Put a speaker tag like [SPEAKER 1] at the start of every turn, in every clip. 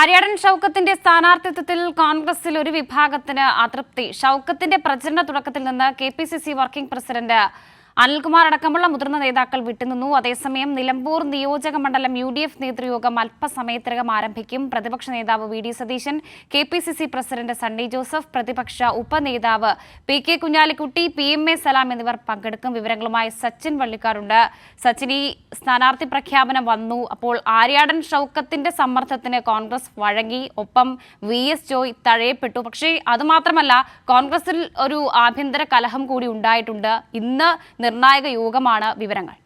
[SPEAKER 1] ആര്യാടൻ ഷൗക്കത്തിന്റെ സ്ഥാനാർത്ഥിത്വത്തിൽ കോൺഗ്രസിൽ ഒരു വിഭാഗത്തിന് അതൃപ്തി. ഷൗക്കത്തിന്റെ പ്രചരണ തുടക്കത്തിൽ നിന്ന് K P C C working president Anilkumar അടക്കമുള്ള മുതിർന്ന നേതാക്കൾ വിട്ടുനിന്നു. അതേസമയം നിലമ്പൂർ നിയോജക മണ്ഡലം യു ഡി എഫ് നേതൃയോഗം അല്പസമയത്തിനകം ആരംഭിക്കും. പ്രതിപക്ഷ നേതാവ് V D Satheesan K P C C president Sunny Joseph പ്രതിപക്ഷ ഉപനേതാവ് P K Kunhalikutty P M A Salam എന്നിവർ പങ്കെടുക്കും. വിവരങ്ങളുമായി സച്ചിൻ വള്ളിക്കാറുണ്ട് സച്ചിൻ ഈ സ്ഥാനാർത്ഥി പ്രഖ്യാപനം വന്നു. അപ്പോൾ ആര്യാടൻ ഷൌക്കത്തിന്റെ സമ്മർദ്ദത്തിന് കോൺഗ്രസ് വഴങ്ങി. ഒപ്പം വി എസ് ജോയ് തഴയപ്പെട്ടു. പക്ഷേ അതുമാത്രമല്ല കോൺഗ്രസിൽ ഒരു ആഭ്യന്തര കലഹം കൂടി ഉണ്ടായിട്ടുണ്ട്. ഇന്ന് നിർണായക യോഗമാണ് വിവരങ്ങൾ.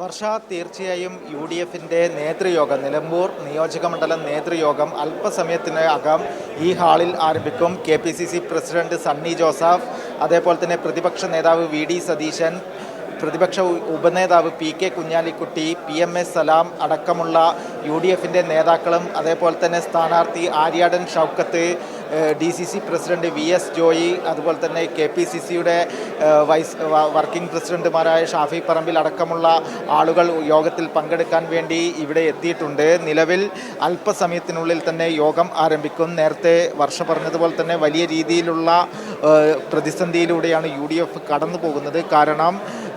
[SPEAKER 2] വർഷ തീർച്ചയായും യു ഡി എഫിന്റെ നേതൃയോഗം നിലമ്പൂർ നിയോജകമണ്ഡലം നേതൃയോഗം അല്പസമയത്തിനകം ഈ ഹാളിൽ ആരംഭിക്കും. K P C C president Sunny Joseph അതേപോലെ തന്നെ പ്രതിപക്ഷ നേതാവ് വി ഡി സതീശൻ പ്രതിപക്ഷ ഉപനേതാവ് P K Kunhalikutty P M S Salam അടക്കമുള്ള യു ഡി എഫിന്റെ നേതാക്കളും അതേപോലെ തന്നെ സ്ഥാനാർത്ഥി Aryadan Shoukath D C C president V S Joy അതുപോലെ തന്നെ കെ പി സി സിയുടെ വൈസ് വർക്കിംഗ് പ്രസിഡന്റുമാരായ ഷാഫി പറമ്പിൽ അടക്കമുള്ള ആളുകൾ യോഗത്തിൽ പങ്കെടുക്കാൻ വേണ്ടി ഇവിടെ എത്തിയിട്ടുണ്ട്. നിലവിൽ അല്പസമയത്തിനുള്ളിൽ തന്നെ യോഗം ആരംഭിക്കും. നേരത്തെ വർഷ പറഞ്ഞതുപോലെ തന്നെ വലിയ രീതിയിലുള്ള പ്രതിസന്ധിയിലൂടെയാണ് യു ഡി എഫ് കടന്നു പോകുന്നത് കാരണം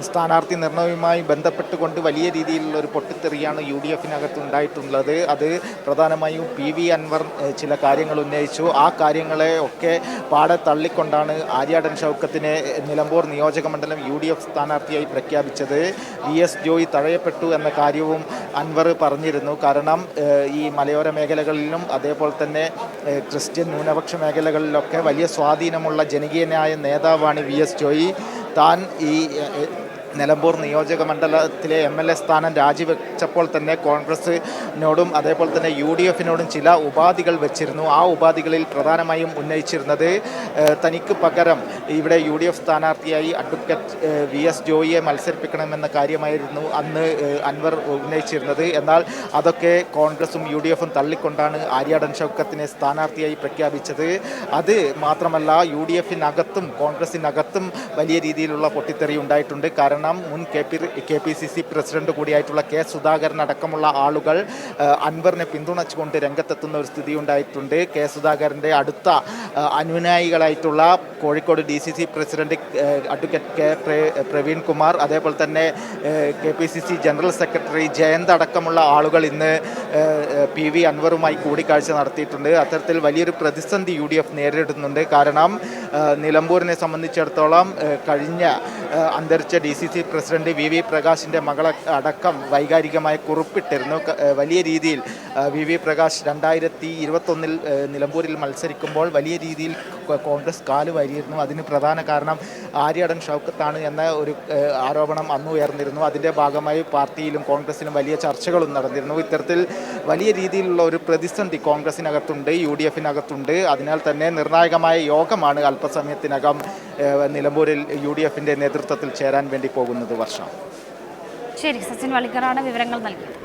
[SPEAKER 2] സ്ഥാനാർത്ഥി നിർണയവുമായി ബന്ധപ്പെട്ടുകൊണ്ട് വലിയ രീതിയിലുള്ള ഒരു പൊട്ടിത്തെറിയാണ് യു ഡി എഫിനകത്ത് ഉണ്ടായിട്ടുള്ളത്. അത് പ്രധാനമായും പി വി അൻവർ ചില കാര്യങ്ങൾ ഉന്നയിച്ചു. ആ കാര്യങ്ങളെ ഒക്കെ പാടെ തള്ളിക്കൊണ്ടാണ് ആര്യാടൻ ഷൗക്കത്തിനെ നിലമ്പൂർ നിയോജക മണ്ഡലം യു ഡി എഫ് സ്ഥാനാർത്ഥിയായി പ്രഖ്യാപിച്ചത്. വി എസ് ജോയി തഴയപ്പെട്ടു എന്ന കാര്യവും അൻവർ പറഞ്ഞിരുന്നു. കാരണം ഈ മലയോര മേഖലകളിലും അതേപോലെ തന്നെ ക്രിസ്ത്യൻ ന്യൂനപക്ഷ മേഖലകളിലൊക്കെ വലിയ സ്വാധീനമുള്ള ജനകീയനായ നേതാവാണ് വി എസ് ജോയി. താൻ ഈ നിലമ്പൂർ നിയോജക മണ്ഡലത്തിലെ എം എൽ എ സ്ഥാനം രാജിവെച്ചപ്പോൾ തന്നെ കോൺഗ്രസിനോടും അതേപോലെ തന്നെ യു ഡി എഫിനോടും ചില ഉപാധികൾ വെച്ചിരുന്നു. ആ ഉപാധികളിൽ പ്രധാനമായും ഉന്നയിച്ചിരുന്നത് തനിക്ക് പകരം ഇവിടെ യു ഡി എഫ് സ്ഥാനാർത്ഥിയായി അഡ്വക്കേറ്റ് വി എസ് ജോയിയെ മത്സരിപ്പിക്കണമെന്ന കാര്യമായിരുന്നു അന്ന് അൻവർ ഉന്നയിച്ചിരുന്നത്. എന്നാൽ അതൊക്കെ കോൺഗ്രസും യു ഡി എഫും തള്ളിക്കൊണ്ടാണ് ആര്യാടൻ ഷൗക്കത്തിനെ സ്ഥാനാർത്ഥിയായി പ്രഖ്യാപിച്ചത്. അത് മാത്രമല്ല യു ഡി എഫിനകത്തും കോൺഗ്രസിനകത്തും വലിയ രീതിയിലുള്ള പൊട്ടിത്തെറി ഉണ്ടായിട്ടുണ്ട്. കാരണം മുൻ K P K P C C president കൂടിയായിട്ടുള്ള K Sudhakaran അടക്കമുള്ള ആളുകൾ അൻവറിനെ പിന്തുണച്ചുകൊണ്ട് രംഗത്തെത്തുന്ന ഒരു സ്ഥിതി ഉണ്ടായിട്ടുണ്ട് കെ സുധാകരന്റെ അടുത്ത അനുനായികളായിട്ടുള്ള Kozhikode D C C president advocate K Praveen Kumar അതേപോലെ തന്നെ K P C C general secretary Jayanth അടക്കമുള്ള ആളുകൾ ഇന്ന് പി വി അൻവറുമായി കൂടിക്കാഴ്ച നടത്തിയിട്ടുണ്ട്. അത്തരത്തിൽ വലിയൊരു പ്രതിസന്ധി യു ഡി എഫ് നേരിടുന്നുണ്ട്. കാരണം നിലമ്പൂരിനെ സംബന്ധിച്ചിടത്തോളം കഴിഞ്ഞ അന്തരിച്ച D C C president V V പ്രകാശിന്റെ മകളെ അടക്കം വൈകാരികമായി കുറിപ്പിട്ടിരുന്നു. വലിയ രീതിയിൽ വി വി പ്രകാശ് രണ്ടായിരത്തി ഇരുപത്തൊന്നിൽ നിലമ്പൂരിൽ മത്സരിക്കുമ്പോൾ വലിയ രീതിയിൽ കോൺഗ്രസ് കാൽ വരിയിരുന്നു. അതിന് പ്രധാന കാരണം ആര്യടൻ ഷൗക്കത്താണ് എന്ന ഒരു ആരോപണം അന്ന് ഉയർന്നിരുന്നു. അതിന്റെ ഭാഗമായി പാർട്ടിയിലും കോൺഗ്രസിലും വലിയ ചർച്ചകളും നടന്നിരുന്നു. ഇത്തരത്തിൽ വലിയ രീതിയിലുള്ള ഒരു പ്രതിസന്ധി കോൺഗ്രസിനകത്തുണ്ട് യു ഡി എഫിനകത്തുണ്ട്. അതിനാൽ തന്നെ നിർണായകമായ യോഗമാണ് അല്പസമയത്തിനകം നിലമ്പൂരിൽ യു ഡി എഫിന്റെ നേതൃത്വത്തിൽ ചേരാൻ വേണ്ടി പോകുന്നത് വർഷം.
[SPEAKER 1] ശരി സച്ചിൻ വളിക്കറാണ് വിവരങ്ങൾ നൽകിയത്.